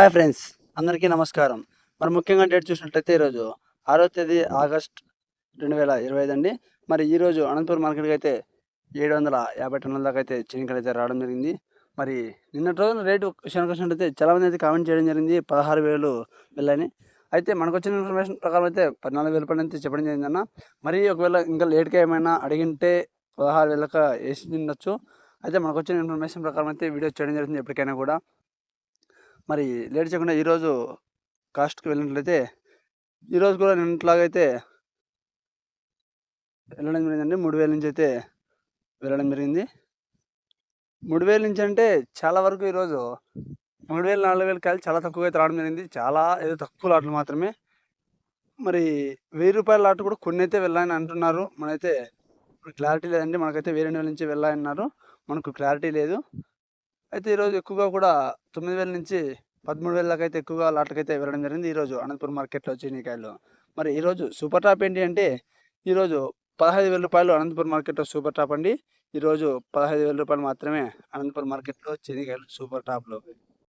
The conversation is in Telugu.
హాయ్ ఫ్రెండ్స్ అందరికీ నమస్కారం. మరి ముఖ్యంగా డేట్ చూసినట్లయితే ఈరోజు ఆరో తేదీ ఆగస్ట్ రెండు వేల ఇరవై ఐదు అండి. మరి ఈరోజు అనంతపురం మార్కెట్కి అయితే ఏడు వందల యాభై టన్నుల దాకా అయితే చినికలు అయితే రావడం జరిగింది. మరి నిన్నటి రోజున రేటు విషయానికి చాలా చాలామంది అయితే కామెంట్ చేయడం జరిగింది. పదహారు వేలు వెళ్ళని అయితే మనకు వచ్చిన ఇన్ఫర్మేషన్ ప్రకారం అయితే పద్నాలుగు వేల పని అయితే చెప్పడం జరిగిందన్న మరి ఒకవేళ ఇంకా లేట్గా ఏమైనా అడిగింటే పదహారు వేలకు వేసి ఉండొచ్చు. అయితే మనకు వచ్చిన ఇన్ఫర్మేషన్ ప్రకారం అయితే వీడియో చేయడం జరిగింది ఎప్పటికైనా కూడా. మరి లేట్ చేయకుండా ఈరోజు కాస్ట్కి వెళ్ళినట్లయితే ఈరోజు కూడా నిన్నట్లాగైతే వెళ్ళడం జరిగిందండి. మూడు వేల నుంచి అయితే వెళ్ళడం జరిగింది. మూడు వేల నుంచి అంటే చాలా వరకు ఈరోజు మూడు వేలు నాలుగు వేలు కాయలు చాలా తక్కువగా అయితే రావడం జరిగింది. చాలా ఏదో తక్కువ లాట్లు మాత్రమే. మరి వెయ్యి రూపాయల లాట్ కూడా కొన్ని అయితే వెళ్ళాలని అంటున్నారు. మనైతే ఇప్పుడు క్లారిటీ లేదండి. మనకైతే వేరే నెల నుంచి వెళ్ళాయన్నారు. మనకు క్లారిటీ లేదు. అయితే ఈరోజు ఎక్కువగా కూడా తొమ్మిది వేల నుంచి పదమూడు వేలకైతే అయితే ఎక్కువగా లాట్లకైతే వెళ్ళడం జరిగింది. ఈరోజు అనంతపురం మార్కెట్లో చీనికాయలు మరి ఈరోజు సూపర్ టాప్ ఏంటి అంటే ఈరోజు పదహైదు వేల రూపాయలు అనంతపురం మార్కెట్లో సూపర్ టాప్ అండి. ఈరోజు పదహైదు వేల రూపాయలు మాత్రమే అనంతపురం మార్కెట్లో చీనికాయలు సూపర్ టాప్లో.